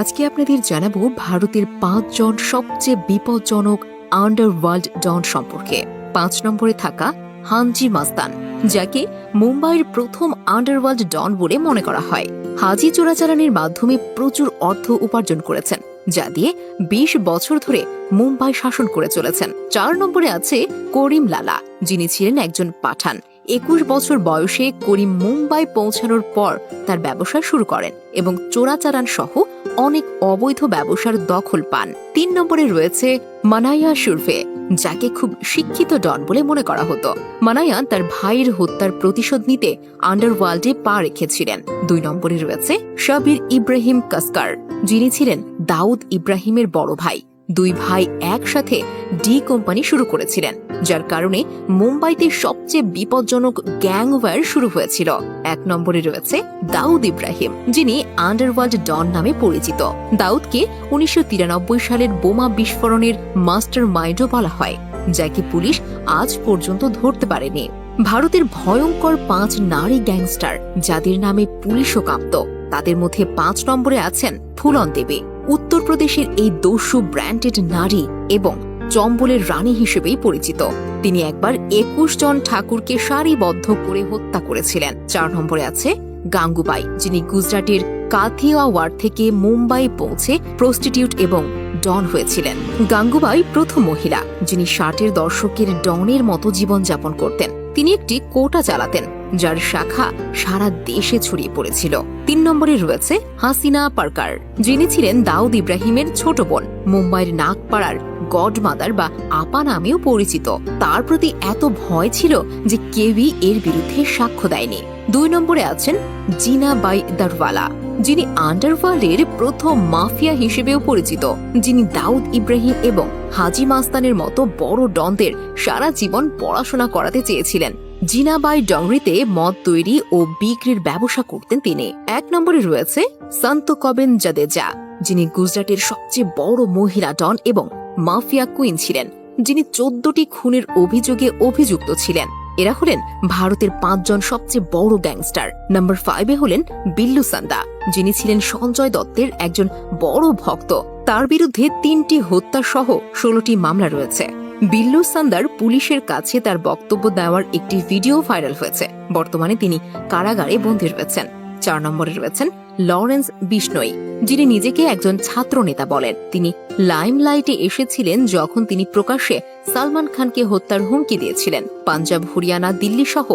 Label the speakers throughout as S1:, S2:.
S1: আজকে আপনাদের জানাব ভারতের পাঁচজন সবচেয়ে বিপজ্জনক আন্ডারওয়ার্ল্ড ডন সম্পর্কে। পাঁচ নম্বরে থাকা হানজি মাস্তান, যাকে মুম্বাইয়ের প্রথম আন্ডারওয়ার্ল্ড ডন বলে মনে করা হয়। হাজি চোরাচালানির মাধ্যমে প্রচুর অর্থ উপার্জন করেছেন, যা দিয়ে বিশ বছর ধরে মুম্বাই শাসন করে চলেছেন। চার নম্বরে আছে করিম লালা যিনি ছিলেন একজন পাঠান। একুশ বছর বয়সে করিম মুম্বাই পৌঁছানোর পর তার ব্যবসা শুরু করেন এবং চোরাচালান সহ অনেক অবৈধ ব্যবসার দখল পান। তিন নম্বরে রয়েছে মানায়া সুরফে, যাকে খুব শিক্ষিত ডন বলে মনে করা হতো। মানায়া তার ভাইয়ের হত্যার প্রতিশোধ নিতে আন্ডারওয়ার্ল্ডে পা রেখেছিলেন। দুই নম্বরে রয়েছে শাবির ইব্রাহিম কাস্কার, যিনি ছিলেন দাউদ ইব্রাহিমের বড় ভাই। দুই ভাই একসাথে ডি কোম্পানি শুরু করেছিলেন, যার কারণে মুম্বাইতে সবচেয়ে বিপজ্জনক গ্যাংওয়্যার শুরু হয়েছিল। এক নম্বরে রয়েছে দাউদ ইব্রাহিম, যিনি আন্ডারওয়ার্ল্ড ডন নামে পরিচিত। দাউদকে উনিশশো তিরানব্বই সালের বোমা বিস্ফোরণের মাস্টার মাইন্ডও বলা হয়, যাকে পুলিশ আজ পর্যন্ত ধরতে পারেনি। ভারতের ভয়ঙ্কর পাঁচ নারী গ্যাংস্টার, যাদের নামে পুলিশও কাঁপত, তাদের মধ্যে পাঁচ নম্বরে আছেন ফুলন দেবী। উত্তরপ্রদেশের এই দস্যু ব্র্যান্ডেড নারী এবং চম্বলের রানী হিসেবেই পরিচিত। তিনি একবার একুশ জন ঠাকুরকে সারিবদ্ধ করে হত্যা করেছিলেন। চার নম্বরে আছে গাঙ্গুবাই, যিনি গুজরাটের কাথিয়াওয়ার থেকে মুম্বাই পৌঁছে প্রস্টিটিউট এবং ডন হয়েছিলেন। গাঙ্গুবাই প্রথম মহিলা, যিনি ষাটের দশকের ডনের মতো জীবনযাপন করতেন। তিনি একটি কোটা চালাতেন। যার শাখা সারা দেশে ছড়িয়ে পড়েছিল। তিন নম্বরে রয়েছে হাসিনা পার্কার, যিনি ছিলেন দাউদ ইব্রাহিমের ছোট বোন। মুম্বাইয়ের নাগপাড়ার গডমাদার বা আপা নামেও পরিচিত। তার প্রতি এত ভয় ছিল যে কেউই এর বিরুদ্ধে সাক্ষ্য দেয়নি। দুই নম্বরে আছেন জিনা বাই দারওয়ালা, যিনি আন্ডারওয়ার্ল্ডের প্রথম মাফিয়া হিসেবেও পরিচিত, যিনি দাউদ ইব্রাহিম এবং হাজি মাস্তানের মতো বড় ডনদের সারা জীবন পড়াশোনা করাতে চেয়েছিলেন। জিনাবাই ডংরিতে মদ তৈরি ও বিক্রির ব্যবসা করতেন তিনি। এক নম্বরে রয়েছে সন্ত কবেন জাদেজা, যিনি গুজরাটের সবচেয়ে বড় মহিলা ডন এবং মাফিয়া কুইন ছিলেন, যিনি চোদ্দটি খুনের অভিযোগে অভিযুক্ত ছিলেন। এরা হলেন ভারতের পাঁচজন সবচেয়ে বড় গ্যাংস্টার। নাম্বার ফাইভে হলেন বিল্লু সান্দা, যিনি ছিলেন সঞ্জয় দত্তের একজন বড় ভক্ত। তার বিরুদ্ধে তিনটি হত্যা সহ ষোলোটি মামলা রয়েছে। বিল্লু সান্দার পুলিশের কাছে তার বক্তব্য দেওয়ার একটি ভিডিও ভাইরাল হয়েছে। বর্তমানে তিনি কারাগারে বন্দী রয়েছেন। চার নম্বরে রয়েছেন লরেন্স বিষ্ণই, যিনি নিজেকে একজন ছাত্র নেতা বলেন। তিনি লাইমলাইটে এসেছিলেন যখন তিনি প্রকাশ্যে সালমান খানকে হত্যার হুমকি দিয়েছিলেন। পাঞ্জাব, হরিয়ানা, দিল্লি সহ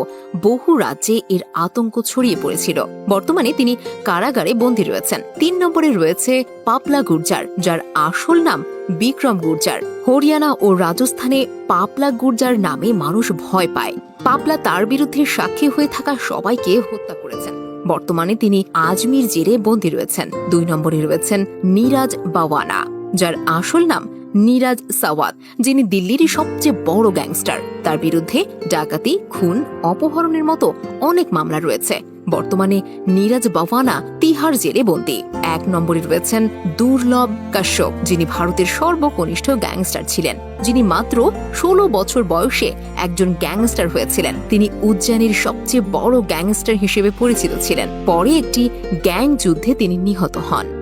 S1: বহু রাজ্যে এর আতঙ্ক ছড়িয়ে পড়েছিল। বর্তমানে তিনি কারাগারে বন্দী রয়েছেন। তিন নম্বরে রয়েছে পাপলা গুর্জার, যার আসল নাম বিক্রম গুর্জার। হরিয়ানা ও রাজস্থানে পাপলা গুর্জার নামে মানুষ ভয় পায়। পাপলা তার বিরুদ্ধে সাক্ষী হয়ে থাকা সবাইকে হত্যা করেছেন। বর্তমানে তিনি আজমির জেরে বন্দি রয়েছেন। দুই নম্বরে রয়েছেন নিরাজ বাওয়ানা, যার আসল নাম নিরাজ সাওয়াত, যিনি দিল্লিরই সবচেয়ে বড় গ্যাংস্টার। তার বিরুদ্ধে ডাকাতি, খুন, অপহরণের মতো অনেক মামলা রয়েছে। বর্তমানে নীরাজ বাভানা তিহার জেলে বন্দী। এক নম্বরে রয়েছেন দুর্লভ কাশ্যপ, যিনি ভারতের সর্বকনিষ্ঠ গ্যাংস্টার ছিলেন, যিনি মাত্র ষোলো বছর বয়সে একজন গ্যাংস্টার হয়েছিলেন। তিনি উজ্জয়িনীর সবচেয়ে বড় গ্যাংস্টার হিসেবে পরিচিত ছিলেন। পরে একটি গ্যাং যুদ্ধে তিনি নিহত হন।